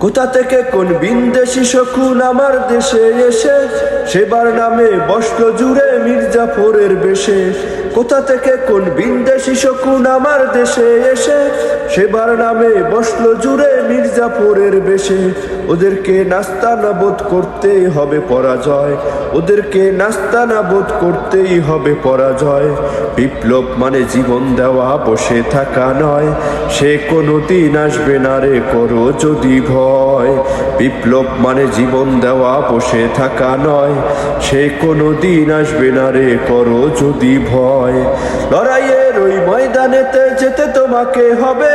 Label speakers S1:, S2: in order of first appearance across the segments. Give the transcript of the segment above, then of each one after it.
S1: কোথা থেকে কোন বিন্দেশি শকুন আমার দেশে এসে? সেবার নামে বস্ত্র জুড়ে মির্জাফরের বেশে। কোথা থেকে কোন বিন্দেশি শকুন আমার দেশে এসে? সেবার নামে বস্ত্র জুড়ে মির্জাফরের বেশে। ওদেরকে নাস্তানাবোধ করতেই হবে পরাজয়। ওদেরকে নাস্তানাবোধ করতেই হবে পরাজয়। বিপ্লব মানে জীবন দেওয়া, বসে থাকা নয়। সে কোনো দিন আসবে না রে, করো যদি ভয়। বিপ্লব মানে জীবন দেওয়া, বসে থাকা নয়। সে কোনো দিন আসবে না রে, করো যদি ভয়। লড়াইয়ের ওই ময়দানেতে যেতে তোমাকে হবে।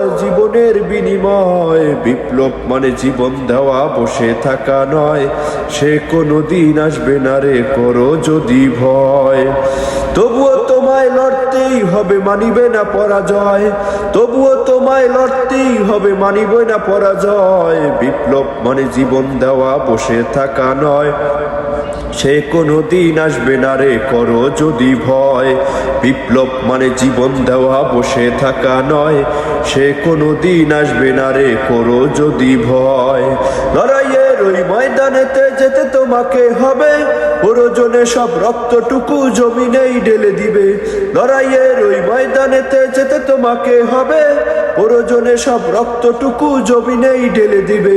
S1: জীবনের বিনিময়। বিপ্লব মানে জীবন দেওয়া, বসে থাকা নয়। সে কোনো দিন আসবে না রে, করো যদি ভয়। তবুও তোমায় লড়তেই হবে, মানিবে না পরাজয়। তবুও তোমায় লড়তেই হবে, মানিবে না পরাজয়। বিপ্লব মানে জীবন দেওয়া, বসে থাকা নয়। সে কোনো দিন আসবে না রে, করো যদি ভয়। বিপ্লব মানে জীবন দেওয়া, বসে থাকা নয়। সে কোনো দিন আসবে না রে, করো যদি ভয়। লড়াইয়ের ওই ময়দানেতে যেতে তোমাকে হবে। ওরজনে সব রক্তটুকু জমিনেই ঢেলে দিবে। লড়াইয়ের ওই ময়দানেতে যেতে তোমাকে হবে। ওরজনে সব রক্তটুকু জমিনেই ঢেলে দিবে।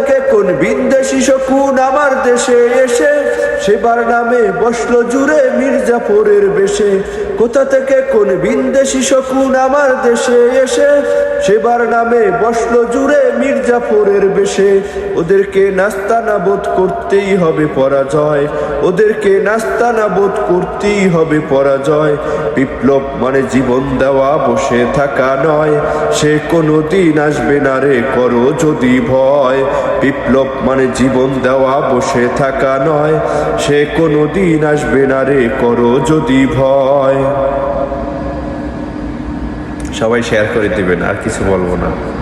S1: কোন বিন্দেশি শকুন আমার দেশে এসে, সেবার নামে বসল জুড়ে মির্জাফরের বেশে। কোথা থেকে কোন বিন্দেশি শকুন আমার দেশে এসে, সেবার নামে বসল জুড়ে মির্জাফরের বেশে। ওদেরকে নাস্তানাবোধ করতেই হবে পরাজয়। ওদেরকে নাস্তানাবোধ করতেই হবে পরাজয়। বিপ্লব মানে জীবন দেওয়া, বসে থাকা নয়। সে কোনো দিন আসবে না রে করো যদি ভয়। বিপ্লব মানে জীবন দেওয়া, বসে থাকা নয়। সে কোনো দিন আসবে না রে, করো যদি ভয়। সবাই শেয়ার করে দেবেন, আর কিছু বলব না।